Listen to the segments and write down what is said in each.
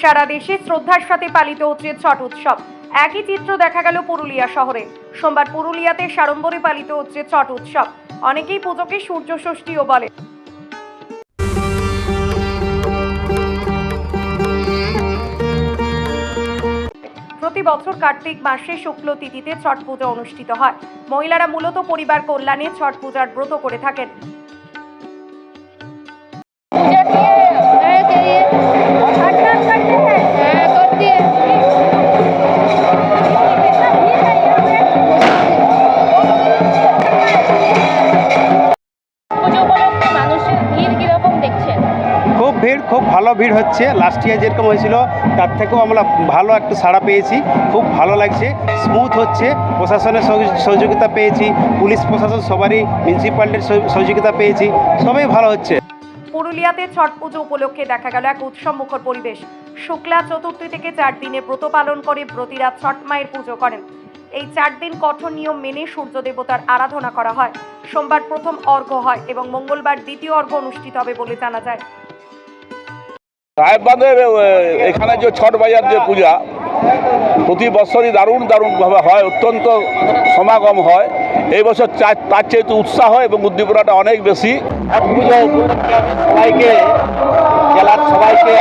সারা দেশে শ্রদ্ধার সাথে পালিত হচ্ছে ছট উৎসব। একই চিত্র দেখা গেল পুরুলিয়া শহরে। সোমবার পুরুলিয়াতে সাড়ম্বরে পালিত হচ্ছে ছট উৎসব। অনেকেই পুজোকে সূর্য ষষ্ঠীও বলে। প্রতি বছর কার্তিক মাসে শুক্ল তিথিতে ছট পুজো অনুষ্ঠিত হয়। মহিলারা মূলত পরিবার কল্যাণে ছট পূজার ব্রত করে থাকেন। উপলক্ষে মানুষের ভিড় কীরকম দেখছেন? খুব ভিড় খুব ভালো ভিড় হচ্ছে। লাস্ট ইয়ার যেরকম হয়েছিল তার থেকেও আমরা ভালো একটু সাড়া পেয়েছি। খুব ভালো লাগছে স্মুথ হচ্ছে প্রশাসনের সহযোগ- সহযোগিতা পেয়েছি পুলিশ প্রশাসন সবারই মিউনিসিপ্যালিটির সহ- সহযোগিতা পেয়েছি সবই ভালো হচ্ছে। পুরুলিয়াতে ছট পুজো উপলক্ষে দেখা গেল এক উৎসব মুখর পরিবেশ। শুক্লা চতুর্থী থেকে চার দিনে ব্রত পালন করে ব্রতীরা ছট মায়ের পুজো করেন। এই চার দিন কঠোর নিয়ম মেনে সূর্য দেবতার আরাধনা করা হয়। সোমবার প্রথম অর্ঘ্য হয় এবং মঙ্গলবার দ্বিতীয় অর্ঘ্য অনুষ্ঠিত হবে বলে জানা যায়। সাহেববাঁধের এখানে যে ছট বাজার যে পূজা প্রতি বছরই দারুণ দারুণভাবে হয় অত্যন্ত সমাগম হয়। এই বছর তার চেয়ে উৎসাহ এবং উদ্দীপনাটা অনেক বেশি। সবাইকে জেলার সবাইকে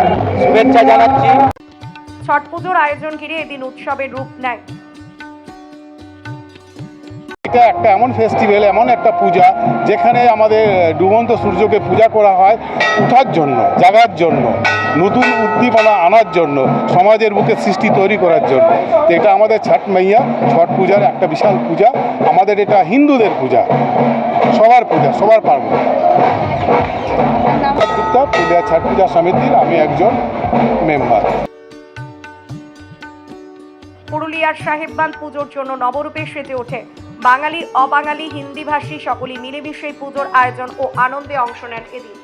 আমি শুভেচ্ছা জানাচ্ছি। ছট পুজোর আয়োজন ঘিরে এদিন উৎসবের রূপ নেয়। এটা একটা এমন ফেস্টিভ্যাল এমন একটা পূজা, যেখানে আমাদের ডুবন্ত সূর্যকে পূজা করা হয় উঠার জন্য, জাগার জন্য, নতুন উদ্দীপনা আনার জন্য, সমাজের বুকে সৃষ্টি তৈরি করার জন্য। তো এটা আমাদের ছট মাইয়া, ছট পূজার একটা বিশাল পূজা। আমাদের এটা হিন্দুদের পূজা, সবার পূজা, সবার পার্বণ। পুরুলিয়া ছট পূজা সমিতির আমি একজন মেম্বার। পুরুলিয়ার সাহেববাঁধ পুজোর জন্য নবরূপে সেজে ওঠে। বাঙালি, অবাঙালি হিন্দিভাষী সকলেই মিলেমিশে পুজোর আয়োজন ও আনন্দে অংশ নেন এদিন।